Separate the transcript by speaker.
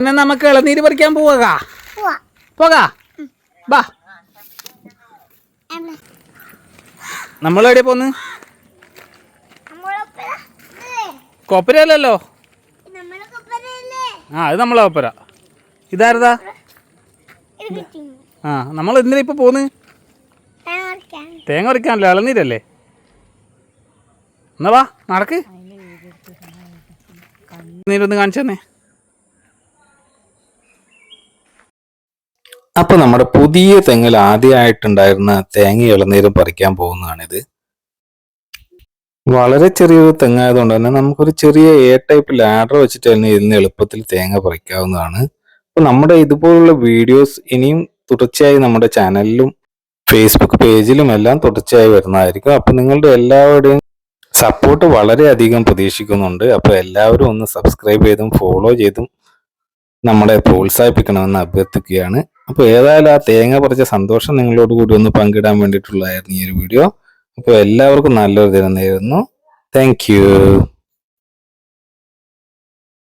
Speaker 1: പിന്നെ നമുക്ക് ഇളനീര് പറിക്കാൻ പോവുക
Speaker 2: പോവാ.
Speaker 1: പോകാ. ബാ നമ്മൾ എവിടെയാ പോന്ന്?
Speaker 2: കൊപ്പരല്ലോ
Speaker 1: ആ അത് നമ്മളെ കൊപ്പര. ഇതാരതാ? ആ നമ്മൾ എന്തിനാ ഇപ്പൊ പോന്ന്?
Speaker 2: തേങ്ങ
Speaker 1: തേങ്ങ പറിക്കാനല്ലോ? ഇളനീരല്ലേ? എന്നാ വാ നടക്ക്. നീരൊന്ന് കാണിച്ചു തന്നെ
Speaker 3: അപ്പൊ നമ്മുടെ പുതിയ തെങ്ങിൽ ആദ്യമായിട്ടുണ്ടായിരുന്ന തേങ്ങ ഇളനീരും പറിക്കാൻ പോകുന്നതാണിത്. വളരെ ചെറിയൊരു തെങ്ങായതുകൊണ്ട് തന്നെ നമുക്കൊരു ചെറിയ എ ടൈപ്പ് ലാഡർ വെച്ചിട്ട് തന്നെ ഇതിന് എളുപ്പത്തിൽ തേങ്ങ പറിക്കാവുന്നതാണ്. അപ്പൊ നമ്മുടെ ഇതുപോലുള്ള വീഡിയോസ് ഇനിയും തുടർച്ചയായി നമ്മുടെ ചാനലിലും ഫേസ്ബുക്ക് പേജിലും എല്ലാം തുടർച്ചയായി വരുന്നതായിരിക്കും. അപ്പൊ നിങ്ങളുടെ എല്ലാവരുടെയും സപ്പോർട്ട് വളരെയധികം പ്രതീക്ഷിക്കുന്നുണ്ട്. അപ്പൊ എല്ലാവരും ഒന്ന് സബ്സ്ക്രൈബ് ചെയ്തും ഫോളോ ചെയ്തും നമ്മളെ പ്രോത്സാഹിപ്പിക്കണമെന്ന് അഭ്യർത്ഥിക്കുകയാണ്. അപ്പോൾ ഏതായാലും ആ തേങ്ങ പറിച്ച സന്തോഷം നിങ്ങളോട് കൂടി ഒന്ന് പങ്കിടാൻ വേണ്ടിയിട്ടുള്ളതായിരുന്നു ഈ ഒരു വീഡിയോ. അപ്പോൾ എല്ലാവർക്കും നല്ലൊരു ദിനം നേരുന്നു. താങ്ക്